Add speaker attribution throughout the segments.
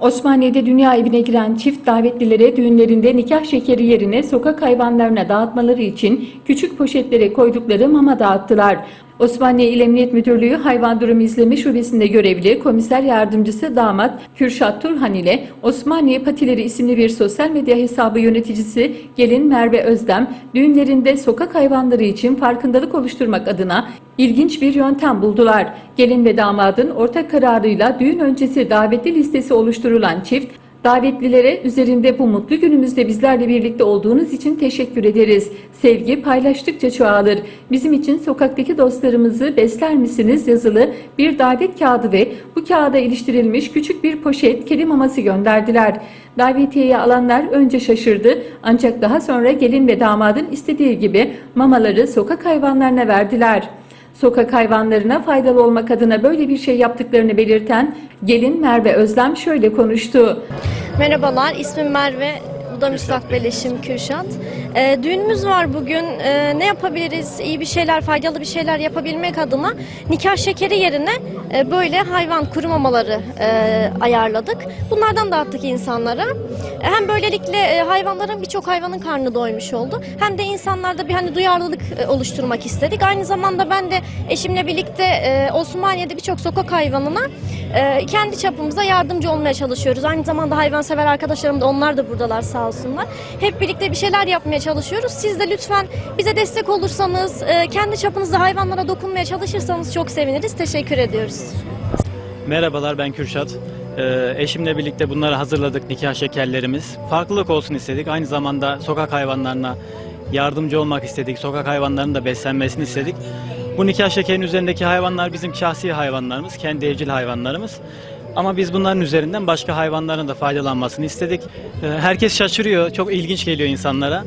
Speaker 1: Osmaniye'de dünya evine giren çift davetlilere düğünlerinde nikah şekeri yerine sokak hayvanlarına dağıtmaları için küçük poşetlere koydukları mama dağıttılar. Osmaniye İl Emniyet Müdürlüğü Hayvan Durumu İzleme Şubesi'nde görevli komiser yardımcısı damat Kürşat Turhan ile Osmaniye Patileri isimli bir sosyal medya hesabı yöneticisi gelin Merve Özdem düğünlerinde sokak hayvanları için farkındalık oluşturmak adına ilginç bir yöntem buldular. Gelin ve damadın ortak kararıyla düğün öncesi davetli listesi oluşturulan çift Davetlilere üzerinde bu mutlu günümüzde bizlerle birlikte olduğunuz için teşekkür ederiz. Sevgi paylaştıkça çoğalır. Bizim için sokaktaki dostlarımızı besler misiniz yazılı bir davet kağıdı ve bu kağıda iliştirilmiş küçük bir poşet kedi maması gönderdiler. Davetiyeyi alanlar önce şaşırdı ancak daha sonra gelin ve damadın istediği gibi mamaları sokak hayvanlarına verdiler. Sokak hayvanlarına faydalı olmak adına böyle bir şey yaptıklarını belirten gelin Merve Özlem şöyle konuştu.
Speaker 2: Merhabalar, ismim Merve. Bu da müstakbel eşim Kürşat. Ee, düğünümüz var bugün. Ee, ne yapabiliriz? İyi bir şeyler, faydalı bir şeyler yapabilmek adına nikah şekeri yerine e, böyle hayvan kuru mamaları e, ayarladık. Bunlardan dağıttık insanlara. E, Hem böylelikle e, hayvanların birçok hayvanın karnı doymuş oldu. Hem de insanlarda bir hani duyarlılık e, oluşturmak istedik. Aynı zamanda ben de eşimle birlikte e, Osmaniye'de birçok sokak hayvanına e, kendi çapımıza yardımcı olmaya çalışıyoruz. Aynı zamanda hayvansever arkadaşlarım da onlar da buradalar sağ olsunlar. Hep birlikte bir şeyler yapmaya çalışıyoruz. Siz de lütfen bize destek olursanız, e, kendi çapınızda hayvanlara dokunmaya çalışırsanız çok seviniriz. Teşekkür ediyoruz.
Speaker 3: Merhabalar ben Kürşat. Ee, eşimle birlikte bunları hazırladık nikah şekerlerimiz. Farklılık olsun istedik. Aynı zamanda sokak hayvanlarına yardımcı olmak istedik. Sokak hayvanlarının da beslenmesini istedik. Bu nikah şekerinin üzerindeki hayvanlar bizim şahsi hayvanlarımız, kendi evcil hayvanlarımız. Ama biz bunların üzerinden başka hayvanların da faydalanmasını istedik. Ee, herkes şaşırıyor, çok ilginç geliyor insanlara.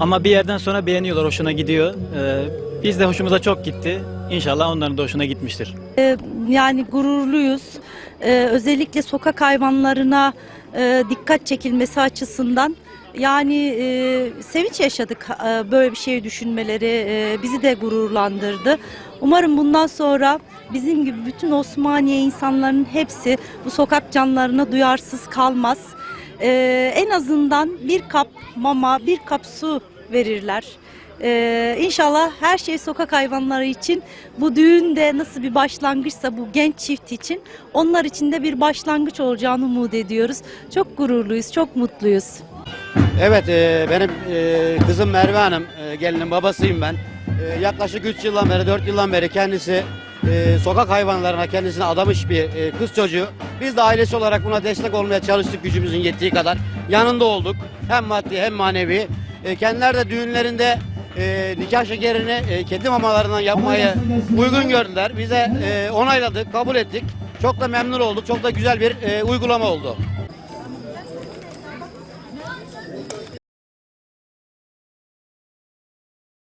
Speaker 3: Ama bir yerden sonra beğeniyorlar, hoşuna gidiyor. Ee, biz de hoşumuza çok gitti. İnşallah onların da hoşuna gitmiştir.
Speaker 4: yani gururluyuz. Ee, özellikle sokak hayvanlarına e, dikkat çekilmesi açısından yani e, sevinç yaşadık e, böyle bir şey düşünmeleri e, bizi de gururlandırdı. Umarım bundan sonra bizim gibi bütün Osmaniye insanların hepsi bu sokak canlarına duyarsız kalmaz. Ee, en azından bir kap mama, bir kap su verirler. Ee, inşallah her şey sokak hayvanları için bu düğün de nasıl bir başlangıçsa bu genç çift için onlar için de bir başlangıç olacağını umut ediyoruz. Çok gururluyuz, çok mutluyuz.
Speaker 5: Evet, e, benim e, kızım Merve Hanım, e, gelinin babasıyım ben. E, yaklaşık 3 yıldan beri, 4 yıldan beri kendisi e, sokak hayvanlarına kendisine adamış bir e, kız çocuğu. Biz de ailesi olarak buna destek olmaya çalıştık gücümüzün yettiği kadar. Yanında olduk, hem maddi hem manevi. E, kendiler de düğünlerinde e, nikah şekerini e, kedi mamalarından yapmayı uygun gördüler. Bize e, onayladık, kabul ettik. Çok da memnun olduk, çok da güzel bir e, uygulama oldu.